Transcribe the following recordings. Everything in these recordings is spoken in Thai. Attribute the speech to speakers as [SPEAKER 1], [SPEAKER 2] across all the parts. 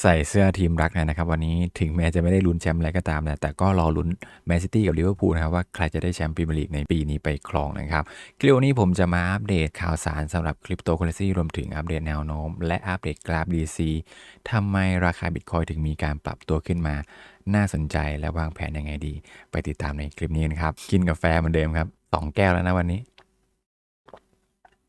[SPEAKER 1] ใส่เสื้อทีมรักนะครับ วันนี้ถึงแม้จะไม่ได้ลุ้นแชมป์อะไรก็ตามนะแต่ก็รอลุ้นแมนซิตี้กับลิเวอร์พูลนะครับว่าใครจะได้แชมป์พรีเมียร์ลีกในปีนี้ไปครองนะครับคลิปนี้ผมจะมาอัปเดตข่าวสารสำหรับคริปโตเคอเรนซีรวมถึงอัปเดตแนวโน้ม และอัปเดตกราฟ DC ทำไมราคาบิตคอยถึงมีการปรับตัวขึ้นมา น่าสนใจและวางแผนยังไงดี ไปติดตามในคลิปนี้นะครับกินกาแฟเหมือนเดิมครับสองแก้วแล้วนะวันนี้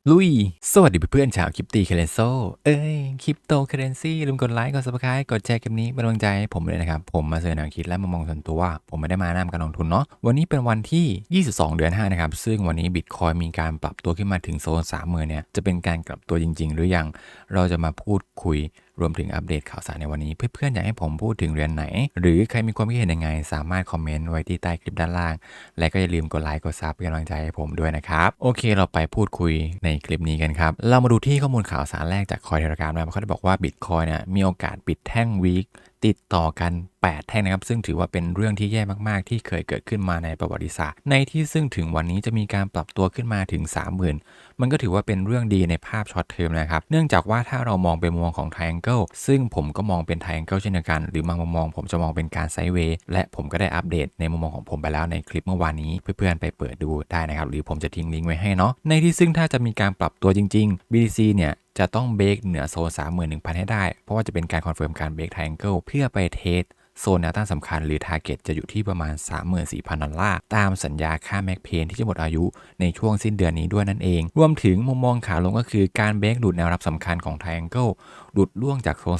[SPEAKER 1] ลุย สวัสดีเพื่อนๆชาวคริปตีเคเรนโซ เอ้ย คริปโตเคเรนซีลืมกดไลค์ กด subscribe กดแชร์คลิปนี้เป็นกำลังใจให้ผมเลยนะครับ ผมมาเสนอแนวคิดและมุมมองส่วนตัวผมไม่ได้มานำการลงทุนเนาะ วันนี้เป็นวันที่ 22 เดือน 5 นะครับ ซึ่งวันนี้บิตคอยมีการปรับตัวขึ้นมาถึงโซน 3 0,000เนี่ย จะเป็นการกลับตัวจริง ๆ หรือยัง เราจะมาพูดคุย รวมถึงอัปเดตข่าวสารในวันนี้เพื่อนๆอยากให้ผมพูดถึงเรียนไหน หรือใครมีความคิดเห็นยังไง สามารถคอมเมนต์ไว้ที่ใต้คลิปด้านล่าง และก็อย่าลืมกดไลค์กดซับเป็นกำลังใจให้ผมด้วยนะครับ โอเคเราไปพูดคุยในคลิปนี้กันครับ เรามาดูที่ข้อมูลข่าวสารแรกจากคอยเทราการมาเขาได้บอกว่าบิตคอยเนี่ยมีโอกาสปิดแท่งวีค ติดต่อกัน 8 แท่งนะครับ ซึ่งถือว่าเป็นเรื่องที่แย่มากๆ ที่เคยเกิดขึ้นมาในประวัติศาสตร์ ในที่ซึ่งถึงวันนี้จะมีการปรับตัวขึ้นมาถึง 30,000 มันก็ถือว่าเป็นเรื่องดีในภาพช็อตเทอมนะครับ เนื่องจากว่าถ้าเรามองเป็นมุมมองของ Triangle ซึ่งผมก็มองเป็น Triangle เช่นเดียวกัน หรือบางมุมมองผมจะมองเป็นการไซด์เวย์และผมก็ได้อัปเดตในมุมมองของผมไปแล้วในคลิปเมื่อวานนี้เพื่อนๆไปเปิดดูได้นะครับ หรือผมจะทิ้งลิงก์ไว้ให้เนาะในที่ซึ่งถ้าจะมีการปรับตัวจริง ๆ BTC เนี่ยจะต้องเบรกเหนือโซน 31,000 ให้ได้ เพราะว่าจะเป็นการคอนเฟิร์มการเบรก Triangle เพื่อไปเทสโซนแนวต้านสำคัญหรือ Target จะอยู่ที่ประมาณ 34,000 ดอลลาร์ ตามสัญญาค่าแม็กเพนที่จะหมดอายุในช่วงสิ้นเดือนนี้ด้วยนั่นเอง รวมถึงมุมมองขาลงก็คือการเบรกดูดแนวรับสำคัญของ Triangle ดุดล่วงจากโซน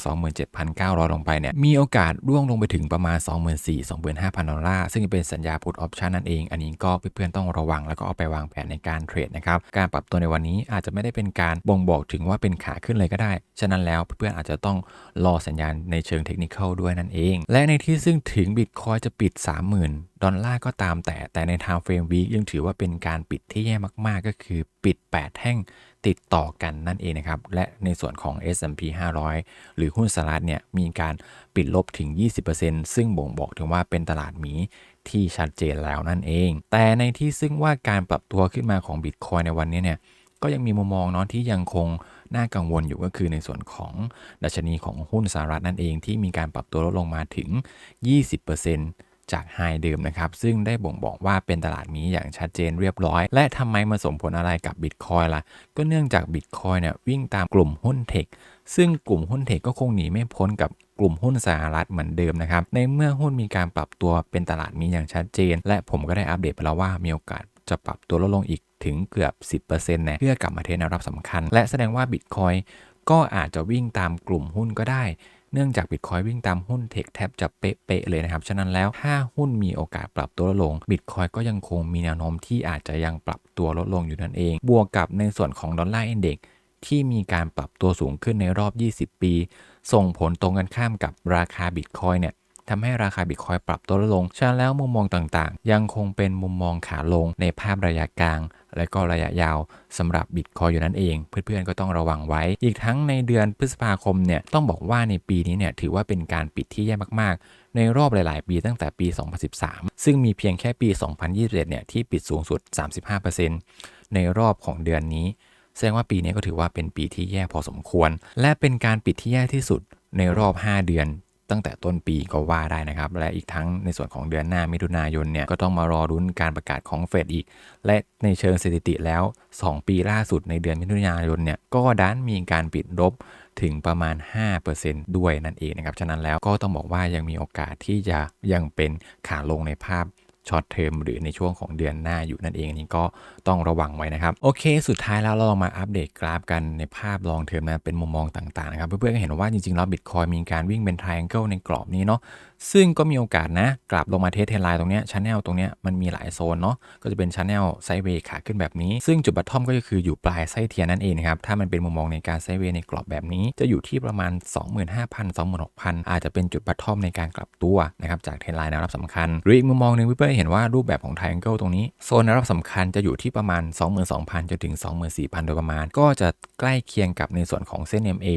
[SPEAKER 1] 27,900 ลงไปเนี่ยมีโอกาสร่วงลงไปถึงประมาณ 24,000-25,000 ดอลลาร์ซึ่งเป็นสัญญา put option นั่นเอง อันนี้ก็เพื่อนๆต้องระวังแล้วก็เอาไปวางแผนในการเทรดนะครับการปรับตัวในวันนี้อาจจะไม่ได้เป็นการบ่งบอกถึงว่าเป็นขาขึ้นเลยก็ได้ ฉะนั้นแล้วเพื่อนๆอาจจะต้องรอสัญญาณในเชิงเทคนิคด้วยนั่นเอง และในที่ซึ่งถึงบิตคอยจะปิด 30,000 ดอลลาร์ก็ตามแต่แต่ใน time frame week ยังถือว่าเป็นการปิดที่แย่มากๆก็คือปิด 8 แท่ง ติดต่อกันนั่นเองนะครับ และในส่วนของ S&P 500 หรือหุ้นสหรัฐเนี่ยมีการปิดลบถึง 20%ซึ่งบ่งบอกถึงว่าเป็นตลาดหมีที่ชัดเจนแล้วนั่นเอง แต่ในที่ซึ่งว่าการปรับตัวขึ้นมาของบิตคอยในวันนี้เนี่ยก็ยังมีมุมมองเนาะที่ยังคงน่ากังวลอยู่ก็คือในส่วนของดัชนีของหุ้นสหรัฐนั่นเองที่มีการปรับตัวลดลงมาถึง 20% จากไฮเดิมนะครับ ซึ่งได้บ่งบอกว่าเป็นตลาดนี้อย่างชัดเจนเรียบร้อย และทำไมมาส่งผลอะไรกับบิตคอยล่ะ ก็เนื่องจากบิตคอยเนี่ยวิ่งตามกลุ่มหุ้นเทค ซึ่งกลุ่มหุ้นเทคก็คงหนีไม่พ้นกับกลุ่มหุ้นสหรัฐเหมือนเดิมนะครับ ในเมื่อหุ้นมีการปรับตัวเป็นตลาดมีอย่างชัดเจน และผมก็ได้อัปเดตไปแล้วว่ามีโอกาสจะปรับตัวลดลงอีกถึงเกือบ 10%นะเพื่อกลับมาเทแนวรับสำคัญ และแสดงว่าบิตคอยก็อาจจะวิ่งตามกลุ่มหุ้นก็ได้ เนื่องจากบิตคอยวิ่งตามหุ้นเทคแทบจะเป๊ะๆเลยนะครับ ฉะนั้นแล้วถ้าหุ้นมีโอกาสปรับตัวลดลงบิตคอยก็ยังคงมีแนวโน้มที่อาจจะยังปรับตัวลดลงอยู่นั่นเอง บวกกับในส่วนของดอลลาร์อินเด็กที่มีการปรับตัวสูงขึ้นในรอบ 20 ปี ส่งผลตรงกันข้ามกับราคาบิตคอยเนี่ย ทำให้ราคาบิตคอยปรับตัวลดลง ฉะนั้นแล้วมุมมองต่างๆ ยังคงเป็นมุมมองขาลงในภาพระยะกลาง และก็ระยะยาวสำหรับบิตคอยอยู่นั่นเอง เพื่อนๆก็ต้องระวังไว้ อีกทั้งในเดือนพฤษภาคมเนี่ยต้องบอกว่าในปีนี้เนี่ยถือว่าเป็นการปิดที่แย่มากๆ ในรอบหลาย ๆ ปีตั้งแต่ปี 2013 ซึ่งมีเพียงแค่ปี 2021เนี่ยที่ปิดสูงสุด 35%ในรอบของเดือนนี้แสดงว่าปีนี้ก็ถือว่าเป็นปีที่แย่พอสมควร และเป็นการปิดที่แย่ที่สุดในรอบ 5 เดือน ตั้งแต่ต้นปีก็ว่าได้นะครับ และอีกทั้งในส่วนของเดือนหน้ามิถุนายนเนี่ยก็ต้องมารอรุ้นการประกาศของเฟดอีก และในเชิงสถิติแล้ว 2 ปีล่าสุดในเดือนมิถุนายนเนี่ยก็ดันมีการปิดลบถึงประมาณ 5%ด้วยนั่นเองนะครับ ฉะนั้นแล้วก็ต้องบอกว่ายังมีโอกาสที่จะยังเป็นขาลงในภาพ ช็อตเทอมหรือในช่วงของเดือนหน้าอยู่นั่นเองนี่ก็ต้องระวังไว้นะครับ โอเค สุดท้ายแล้วเราลองมาอัปเดตกราฟกันในภาพลองเทอมนะเป็นมุมมองต่างๆนะครับเพื่อนๆก็เห็นว่าจริงๆแล้วบิตคอยมีการวิ่งเป็น triangle ในกรอบนี้เนาะซึ่งก็มีโอกาสนะกลับลงมาเทสเทนไลน์ตรงเนี้ยชแนลตรงเนี้ยมันมีหลายโซนเนาะก็จะเป็นชแนลไซเวย์ขาขึ้นแบบนี้ ซึ่งจุดบัตทอมก็คืออยู่ปลายไส้เทียนนั่นเองนะครับถ้ามันเป็นมุมมองในการไซเวย์ในกรอบแบบนี้ จะอยู่ที่ประมาณ 25,000 26,000 อาจจะเป็นจุดบัตทอมในการกลับตัวนะครับจากเทนไลน์แนวรับสำคัญหรืออีกมุมมองหนึ่งเพื่อนๆเห็นว่ารูปแบบของ triangle ตรงนี้ โซนแนวรับสำคัญจะอยู่ที่ประมาณ 22,000 จนถึง 24,000 โดยประมาณ ก็จะใกล้เคียงกับในส่วนของเส้น MA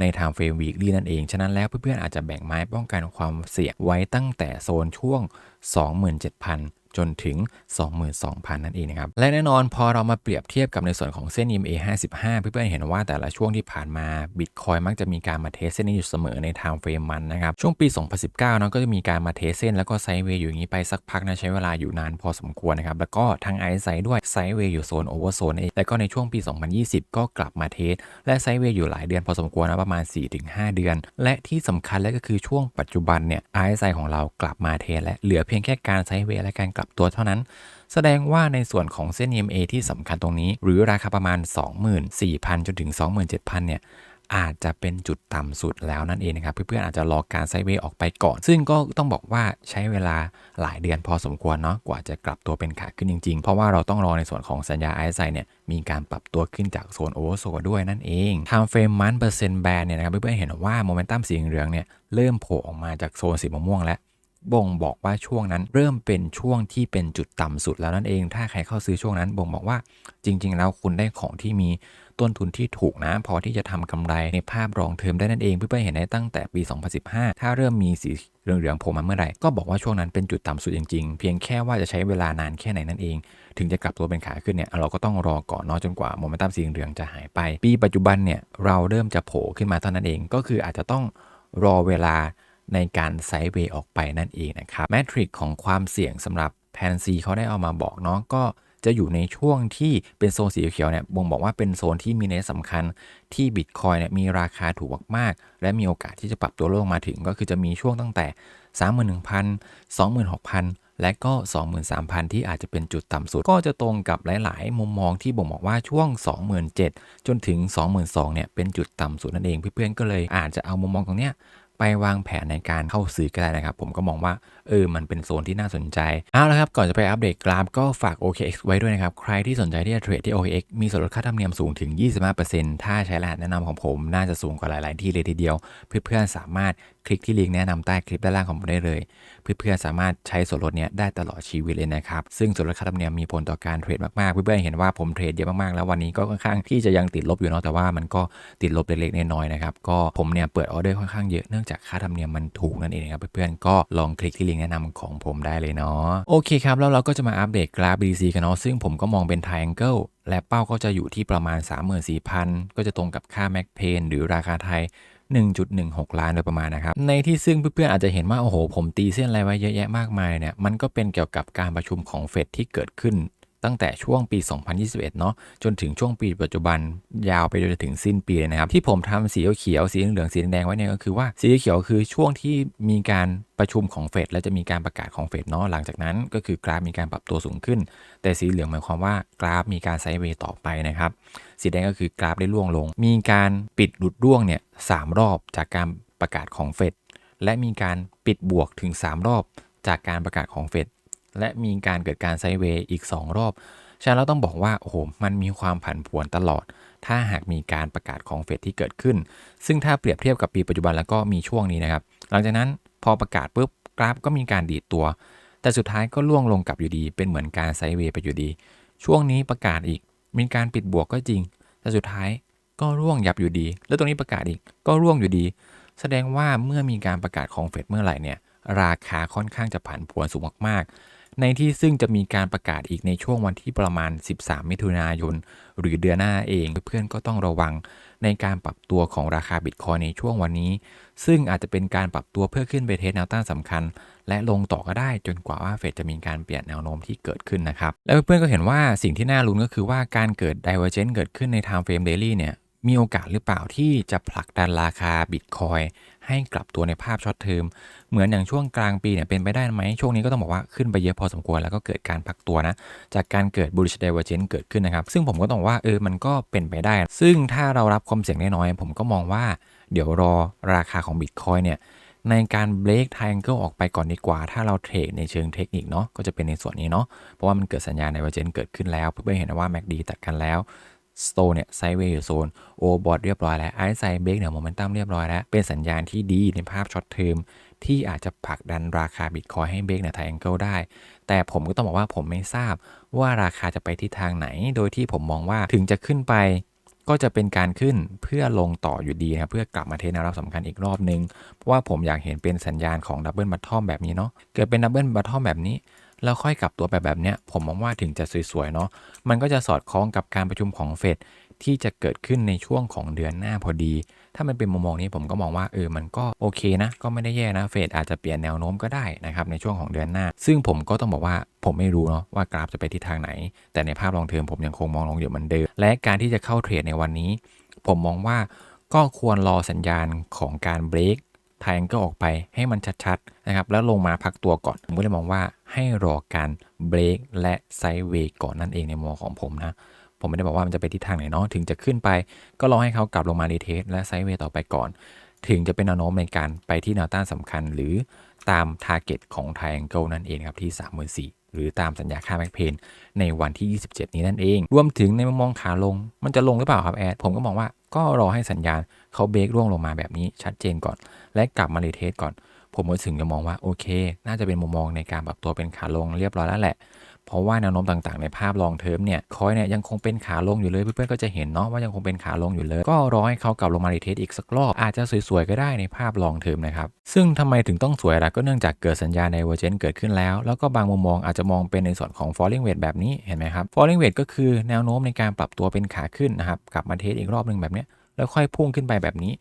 [SPEAKER 1] ใน Time Frame Weekly นั่นเอง ฉะนั้นแล้วเพื่อนๆอาจจะแบ่งไม้ป้องกันความเสี่ยงไว้ตั้งแต่โซนช่วง 27,000 จนถึง 22,000 นั่นเองนะครับ และแน่นอนพอเรามาเปรียบเทียบกับในส่วนของเส้น EMA 55 เพื่อนๆเห็นว่าแต่ละช่วงที่ผ่านมาบิตคอยมักจะมีการมาเทสเส้นนี้อยู่เสมอในไทม์เฟรมมันนะครับ ช่วงปี 2019เนาะก็จะมีการมาเทสเส้นแล้วก็ไซด์เวย์อยู่อย่างนี้ไปสักพักนะใช้เวลาอยู่นานพอสมควรนะครับ แล้วก็ทางไอซ์ไซด้วยไซด์เวย์อยู่โซนโอเวอร์โซนเองแล้วก็ในช่วงปี 2020 ก็กลับมาเทสและไซด์เวย์อยู่หลายเดือนพอสมควรนะประมาณ 4-5 เดือน และที่สำคัญแล้วก็คือช่วงปัจจุบันเนี่ย RSI ของเรากลับมาเทสและเหลือเพียงแค่การไซด์เวย์และการกลับตัวเท่านั้น แสดงว่าในส่วนของเส้น EMA ที่สำคัญตรงนี้ หรือราคาประมาณ 24,000 จนถึง 27,000 เนี่ยอาจจะเป็นจุดต่ำสุดแล้วนั่นเองนะครับ เพื่อนๆอาจจะรอการไซด์เวย์ออกไปก่อน ซึ่งก็ต้องบอกว่าใช้เวลาหลายเดือนพอสมควรเนาะกว่าจะกลับตัวเป็นขาขึ้นจริงๆ เพราะว่าเราต้องรอในส่วนของสัญญา RSI เนี่ยมีการปรับตัวขึ้นจากโซนโอเวอร์โซด้วยนั่นเองทม์เฟรมมันเปอร์เซ็นต์แบนเนี่ยนะครับเพื่อนๆเห็นว่าโมเมนตัมสีเหลืองเนี่ยเริ่มโผล่ออกมาจากโซนสีม่วงแล้ว บ่งบอกว่าช่วงนั้นเริ่มเป็นช่วงที่เป็นจุดต่ำสุดแล้วนั่นเอง ถ้าใครเข้าซื้อช่วงนั้นบ่งบอกว่าจริง ๆ แล้วคุณได้ของที่มีต้นทุนที่ถูกนะ พอที่จะทำกำไรในภาพรองเทอมได้นั่นเองเพื่อนๆเห็นได้ตั้งแต่ปี 2015 ถ้าเริ่มมีสีเหลืองๆโผล่มาเมื่อไหร่ก็บอกว่าช่วงนั้นเป็นจุดต่ำสุดจริงๆ เพียงแค่ว่าจะใช้เวลานานแค่ไหนนั่นเอง ถึงจะกลับตัวเป็นขาขึ้นเนี่ยเราก็ต้องรอก่อนเนาะจนกว่าโมเมนตัมสีเหลืองจะหายไป ปีปัจจุบันเนี่ยเราเริ่มจะโผล่ขึ้นมาเท่านั้นเอง ก็คืออาจจะต้องรอเวลา ในการไซด์เวย์ออกไปนั่นเองนะครับแมทริกของความเสี่ยงสำหรับแพนซีเขาได้เอามาบอกเนาะก็จะอยู่ในช่วงที่เป็นโซนสีเขียวเนี่ยบ่งบอกว่าเป็นโซนที่มีเนสสำคัญที่บิตคอยเนี่ยมีราคาถูกมากๆ และมีโอกาสที่จะปรับตัวลงมาถึงก็คือจะมีช่วงตั้งแต่ 31,000 26,000 และก็ 23,000 ที่อาจจะเป็นจุดต่ำสุด ก็จะตรงกับหลาย ๆ มุมมองที่บ่งบอกว่าช่วง 27,000 จนถึง 22,000 เนี่ยเป็นจุดต่ำสุดนั่นเองเพื่อนๆก็เลยอาจจะเอามุมมองตรงเนี้ย ไปวางแผนในการเข้าซื้อก็ได้นะครับ ผมก็มองว่าเออมันเป็นโซนที่น่าสนใจเอาละครับก่อนจะไปอัปเดตกราฟก็ฝาก OKX ไว้ด้วยนะครับ ใครที่สนใจที่จะเทรดที่ OKX มีส่วนลดค่าธรรมเนียมสูงถึง 25%ถ้าใช้รหัสแนะนำของผมน่าจะสูงกว่าหลาย ๆ ที่เลยทีเดียว เพื่อนๆสามารถคลิกที่ลิงก์แนะนำใต้คลิปด้านล่างของผมได้เลย เพื่อนๆสามารถใช้ส่วนลดเนี้ยได้ตลอดชีวิตเลยนะครับ ซึ่งส่วนลดค่าธรรมเนียมมีผลต่อการเทรดมากๆ เพื่อนๆเห็นว่าผมเทรดเยอะมากๆ แล้ววันนี้ก็ค่อนข้างที่จะยังติดลบอยู่เนาะ แต่ว่ามันก็ติดลบเล็กๆน้อยๆนะครับ ก็ผมเนี่ยเปิดออเดอร์ค่อนข้างเยอะ เนื่องจากค่าธรรมเนียมมันถูกนั่นเองครับเพื่อนๆ ก็ลองคลิกที่ลิงก์แนะนำของผมได้เลยเนาะ โอเคครับ แล้วเราก็จะมาอัปเดตกราฟ BTC กันเนาะ ซึ่งผมก็มองเป็น triangle และเป้าก็จะอยู่ที่ประมาณ 34,000 ก็จะตรงกับค่า Mac Pain หรือราคาไทย 1.16 ล้านโดยประมาณนะครับ ในที่ซึ่งเพื่อนๆอาจจะเห็นว่าโอ้โห ผมตีเส้นอะไรไว้เยอะแยะมากมายเนี่ย มันก็เป็นเกี่ยวกับการประชุมของเฟดที่เกิดขึ้น ตั้งแต่ช่วงปี 2021 เนาะจนถึงช่วงปีปัจจุบันยาวไปจนถึงสิ้นปีเลยนะครับ ที่ผมทำสีเขียวสีเหลืองสีแดงไว้เนี่ยก็คือว่าสีเขียวคือช่วงที่มีการประชุมของเฟดและจะมีการประกาศของเฟดเนาะหลังจากนั้นก็คือกราฟมีการปรับตัวสูงขึ้น แต่สีเหลืองหมายความว่ากราฟมีการไซด์เวย์ต่อไปนะครับ สีแดงก็คือกราฟได้ร่วงลง มีการปิดหลุดร่วงเนี่ยสามรอบจากการประกาศของเฟดและมีการปิดบวกถึง 3 รอบจากการประกาศของเฟด และมีการเกิดการไซเวย์อีก 2 รอบ ฉะนั้นเราต้องบอกว่า โอ้โห มันมีความผันผวนตลอด ถ้าหากมีการประกาศของเฟดที่เกิดขึ้น ซึ่งถ้าเปรียบเทียบกับปีปัจจุบันแล้วก็มีช่วงนี้นะครับ หลังจากนั้นพอประกาศปุ๊บกราฟก็มีการดีดตัว แต่สุดท้ายก็ล่วงลงกลับอยู่ดี เป็นเหมือนการไซเวย์ไปอยู่ดี ช่วงนี้ประกาศอีก มีการปิดบวกก็จริง แต่สุดท้ายก็ร่วงยับอยู่ดี แล้วตรงนี้ประกาศอีก ก็ร่วงอยู่ดี แสดงว่าเมื่อมีการประกาศของเฟดเมื่อไหร่เนี่ย ราคาค่อนข้างจะผันผวนสูงมากๆ ในที่ซึ่งจะมีการประกาศอีกในช่วงวันที่ประมาณ 13 มิถุนายน หรือเดือนหน้าเอง เพื่อนก็ต้องระวังในการปรับตัวของราคาบิตคอยในช่วงวันนี้ ซึ่งอาจจะเป็นการปรับตัวเพื่อขึ้นไปเทสแนวต้านสำคัญ และลงต่อก็ได้จนกว่าว่าเฟดจะมีการเปลี่ยนแนวโน้มที่เกิดขึ้นนะครับ แล้วเพื่อนๆก็เห็นว่าสิ่งที่น่าลุ้นก็คือว่าการเกิด divergence เกิดขึ้นใน time frame daily เนี่ย มีโอกาสหรือเปล่าที่จะผลักดันราคาบิตคอยให้กลับตัวในภาพช็อตเทอมเหมือนอย่างช่วงกลางปีเนี่ยเป็นไปได้ไหมช่วงนี้ก็ต้องบอกว่าขึ้นไปเยอะพอสมควรแล้วก็เกิดการพักตัวนะ จากการเกิด bullish divergence เกิดขึ้นนะครับ ซึ่งผมก็ต้องบอกว่าเออมันก็เป็นไปได้ ซึ่งถ้าเรารับความเสี่ยงน้อยๆผมก็มองว่าเดี๋ยวรอราคาของบิตคอยเนี่ยในการ break triangle ออกไปก่อนดีกว่า ถ้าเราเทรดในเชิงเทคนิคเนาะก็จะเป็นในส่วนนี้เนาะเพราะว่ามันเกิดสัญญาณ divergence เกิดขึ้นแล้ว เพื่อให้เห็นว่า MACD ตัดกันแล้ว สโตเนี่ยไซเวย์อยู่โซนโอบอดเรียบร้อยแล้วไอซ์ไซเบรกเนี่ยโมเมนตัมเรียบร้อยแล้ว เป็นสัญญาณที่ดีในภาพช็อตเทอมที่อาจจะผลักดันราคาบิตคอยให้เบรกในไทแองเกิลได้ แต่ผมก็ต้องบอกว่าผมไม่ทราบว่าราคาจะไปทิศทางไหน โดยที่ผมมองว่าถึงจะขึ้นไปก็จะเป็นการขึ้นเพื่อลงต่ออยู่ดีนะเพื่อกลับมาเทสแนวรับสำคัญอีกรอบนึง เพราะว่าผมอยากเห็นเป็นสัญญาณของดับเบิลบัตทอมแบบนี้เนาะเกิดเป็นดับเบิลบัตทอมแบบนี้ แล้วค่อยกลับตัวแบบแบบเนี้ยผมมองว่าถึงจะสวยๆเนาะมันก็จะสอดคล้องกับการประชุมของเฟดที่จะเกิดขึ้นในช่วงของเดือนหน้าพอดี ถ้ามันเป็นมุมมองนี้ผมก็มองว่าเออ มันก็โอเคนะ ก็ไม่ได้แย่นะ เฟดอาจจะเปลี่ยนแนวโน้มก็ได้นะครับในช่วงของเดือนหน้า ซึ่งผมก็ต้องบอกว่าผมไม่รู้เนาะว่ากราฟจะไปทิศทางไหน แต่ในภาพลองเทอมผมยังคงมองลงอยู่เหมือนเดิม และการที่จะเข้าเทรดในวันนี้ ผมมองว่าก็ควรรอสัญญาณของการเบรกไทงก็ออกไปให้มันชัด นะครับแล้วลงมาพักตัวก่อน ผมก็เลยมองว่าให้รอการเบรกและไซด์เวย์ก่อนนั่นเองในมุมของผมนะ ผมไม่ได้บอกว่ามันจะไปทิศทางไหนเนาะถึงจะขึ้นไป ก็รอให้เขากลับลงมารีเทสและไซด์เวย์ต่อไปก่อน ถึงจะเป็นแนวโน้มในการไปที่แนวต้านสำคัญ หรือตามทาร์เก็ตของ Triangle นั่นเองครับที่34,000หรือตามสัญญาค่าแม็กเพนในวันที่ 27 นี้นั่นเอง รวมถึงในมุมมองขาลง มันจะลงหรือเปล่าครับแอด ผมก็มองว่าก็รอให้สัญญาณเขาเบรกร่วงลงมาแบบนี้ชัดเจนก่อน และกลับมารีเทสก่อน ผมถึงจะมองว่าโอเค น่าจะเป็นมุมมองในการปรับตัวเป็นขาลงเรียบร้อยแล้วแหละ เพราะว่าแนวโน้มต่างๆ ในภาพลองเทอมเนี่ยคอยเนี่ยยังคงเป็นขาลงอยู่เลยเพื่อนๆก็จะเห็นเนาะว่ายังคงเป็นขาลงอยู่เลย ก็รอให้เขากลับลงมารีเทสอีกสักรอบอาจจะสวยๆก็ได้ในภาพลองเทอมนะครับซึ่งทำไมถึงต้องสวยล่ะก็เนื่องจากเกิดสัญญาณในเวอร์เจนเกิดขึ้นแล้ว แล้วก็บางมุมมองอาจจะมองเป็นในส่วนของ falling wedge แบบนี้เห็นไหมครับ falling wedge ก็คือแนวโน้มในการปรับตัวเป็นขาขึ้นนะครับกลับมาเทสอีกรอบหนึ่งแบบนี้แล้วค่อยพุ่งขึ้นไปแบบนี้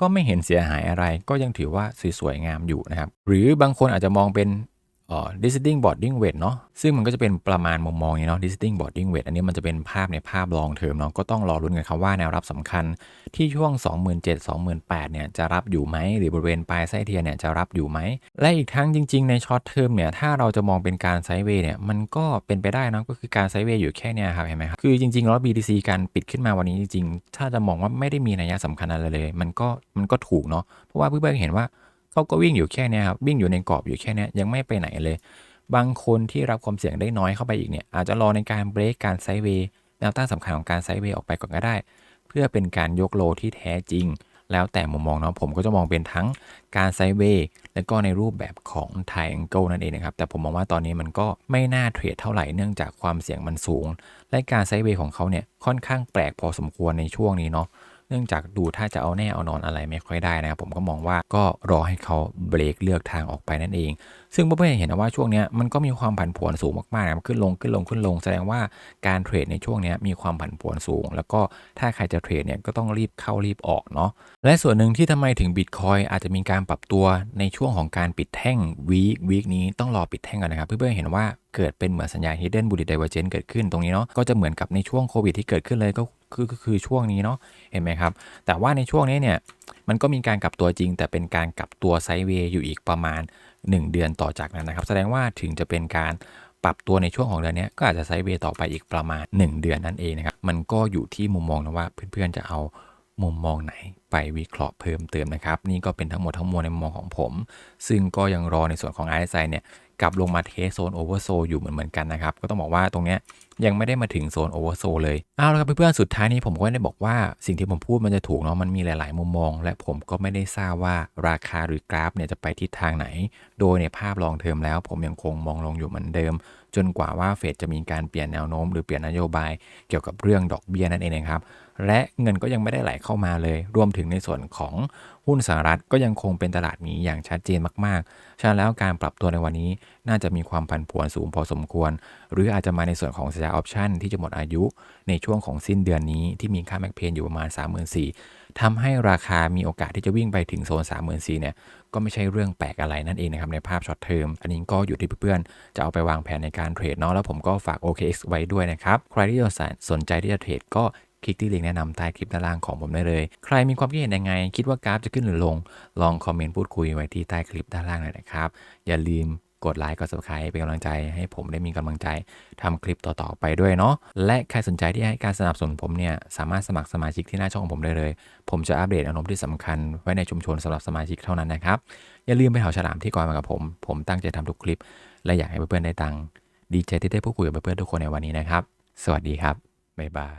[SPEAKER 1] ก็ไม่เห็นเสียหายอะไร ก็ยังถือว่าสวยๆงามอยู่นะครับ หรือบางคนอาจจะมองเป็น ออ descending boarding weight เนาะซึ่งมันก็จะเป็นประมาณมุมมองนี้เนาะ descending boarding weight อันนี้มันจะเป็นภาพในภาพลองเทอมเนาะก็ต้องรอรุ้นกันครับว่าแนวรับสำคัญที่ช่วง 27,000-28,000เนี่ยจะรับอยู่ไหมหรือบริเวณปลายไส้เทียนเนี่ยจะรับอยู่ไหม และอีกทั้งจริง ๆ ในช็อตเทอมเนี่ยถ้าเราจะมองเป็นการไซเวย์เนี่ยมันก็เป็นไปได้เนาะก็คือการไซเวย์อยู่แค่เนี้ยครับเห็นไหมครับคือจริงๆแล้ว BTC การปิดขึ้นมาวันนี้จริงๆ ถ้าจะมองว่าไม่ได้มีนัยสำคัญอะไรเลย มันก็มันก็ถูกเนาะเพราะว่าเพื่อนๆเห็นว่า เขาก็วิ่งอยู่แค่นี้ครับวิ่งอยู่ในกรอบอยู่แค่นี้ยังไม่ไปไหนเลย บางคนที่รับความเสี่ยงได้น้อยเข้าไปอีกเนี่ยอาจจะรอในการเบรกการไซด์เวย์แนวต้านสำคัญของการไซด์เวย์ออกไปก่อนก็ได้ เพื่อเป็นการยกโลที่แท้จริง แล้วแต่มุมมองเนาะผมก็จะมองเป็นทั้งการไซด์เวย์และก็ในรูปแบบของ Triangle นั่นเองนะครับแต่ผมมองว่าตอนนี้มันก็ไม่น่าเทรดเท่าไหร่เนื่องจากความเสี่ยงมันสูง และการไซด์เวย์ของเขาเนี่ยค่อนข้างแปลกพอสมควรในช่วงนี้เนาะ เนื่องจากดูถ้าจะเอาแน่เอานอนอะไรไม่ค่อยได้นะครับผมก็มองว่าก็รอให้เขาเบรกเลือกทางออกไปนั่นเอง ซึ่งเพื่อนๆเห็นนะว่าช่วงนี้มันก็มีความผันผวนสูงมากๆนะครับขึ้นลงขึ้นลงขึ้นลงแสดงว่าการเทรดในช่วงนี้มีความผันผวนสูง แล้วก็ถ้าใครจะเทรดเนี่ยก็ต้องรีบเข้ารีบออกเนาะและส่วนหนึ่งที่ทำไมถึงบิตคอยอาจจะมีการปรับตัวในช่วงของการปิดแท่งวีควีคนี้ต้องรอปิดแท่งก่อนนะครับ เพื่อนๆเห็นว่า เกิดเป็นเหมือนสัญญาณ hidden bullish divergence เกิดขึ้นตรงนี้เนาะก็จะเหมือนกับในช่วงโควิดที่เกิดขึ้นเลยก็คือคือช่วงนี้เนาะเห็นไหมครับ แต่ว่าในช่วงนี้เนี่ยมันก็มีการกลับตัวจริง แต่เป็นการกลับตัวไซด์เวย์อยู่อีกประมาณ 1 เดือนต่อจากนั้นนะครับ แสดงว่าถึงจะเป็นการปรับตัวในช่วงของเดือนนี้ก็อาจจะไซด์เวย์ต่อไปอีกประมาณ 1 เดือนนั่นเองนะครับมันก็อยู่ที่มุมมองนะว่าเพื่อนๆจะเอามุมมองไหนไปวิเคราะห์เพิ่มเติมนะครับ นี่ก็เป็นทั้งหมดทั้งมวลในมุมมองของผม ซึ่งก็ยังรอในส่วนของ RSI เนี่ย กลับลงมาเทสโซนโอเวอร์โซอยู่เหมือนเหมือนกันนะครับ ก็ต้องบอกว่าตรงเนี้ยยังไม่ได้มาถึงโซนโอเวอร์โซเลยเอาละครับเพื่อนๆสุดท้ายนี้ผมก็ได้บอกว่าสิ่งที่ผมพูดมันจะถูกเนาะมันมีหลาย ๆ มุมมอง และผมก็ไม่ได้ทราบว่าราคาหรือกราฟเนี่ยจะไปทิศทางไหน โดยในภาพลองเทอมแล้ว ผมยังคงมองลงอยู่เหมือนเดิม จนกว่าว่าเฟดจะมีการเปลี่ยนแนวโน้ม หรือเปลี่ยนนโยบายเกี่ยวกับเรื่องดอกเบี้ยนั่นเองนะครับ และเงินก็ยังไม่ได้ไหลเข้ามาเลย รวมถึงในส่วนของหุ้นสหรัฐก็ยังคงเป็นตลาดหมีอย่างชัดเจนมากๆ ฉะนั้นแล้วการปรับตัวในวันนี้น่าจะมีความผันผวนสูงพอสมควร หรืออาจจะมาในส่วนของสัญญาออปชันที่จะหมดอายุในช่วงของสิ้นเดือนนี้ที่มีค่าแม็กเพนอยู่ประมาณ 34,000 ทำให้ราคามีโอกาสที่จะวิ่งไปถึงโซน34,000เนี่ยก็ไม่ใช่เรื่องแปลกอะไรนั่นเองนะครับในภาพช็อตเทอมอันนี้ก็อยู่ที่เพื่อนๆ จะเอาไปวางแผนในการเทรดเนาะแล้วผมก็ฝาก OKX ไว้ด้วยนะครับ ใครที่สนใจที่จะเทรดก็คลิกที่ลิงก์แนะนำใต้คลิปด้านล่างของผมได้เลย ใครมีความคิดเห็นยังไง คิดว่ากราฟจะขึ้นหรือลง ลองคอมเมนต์พูดคุยไว้ที่ใต้คลิปด้านล่างหน่อยนะครับ อย่าลืม กดไลค์กด subscribe เป็นกำลังใจให้ผมได้มีกำลังใจทำคลิปต่อๆไปด้วยเนาะและใครสนใจที่ให้การสนับสนุนผมเนี่ยสามารถสมัครสมาชิกที่หน้าช่องของผมได้เลย ผมจะอัปเดตอารมณ์ที่สำคัญไว้ในชุมชนสำหรับสมาชิกเท่านั้นนะครับอย่าลืมไปหาฉลามที่กอยมากับผม ผมตั้งใจทำทุกคลิป และอยากให้เพื่อนๆได้ตังค์ดีใจที่ได้พูดคุยกับเพื่อนๆทุกคนในวันนี้นะครับ สวัสดีครับบ๊ายบาย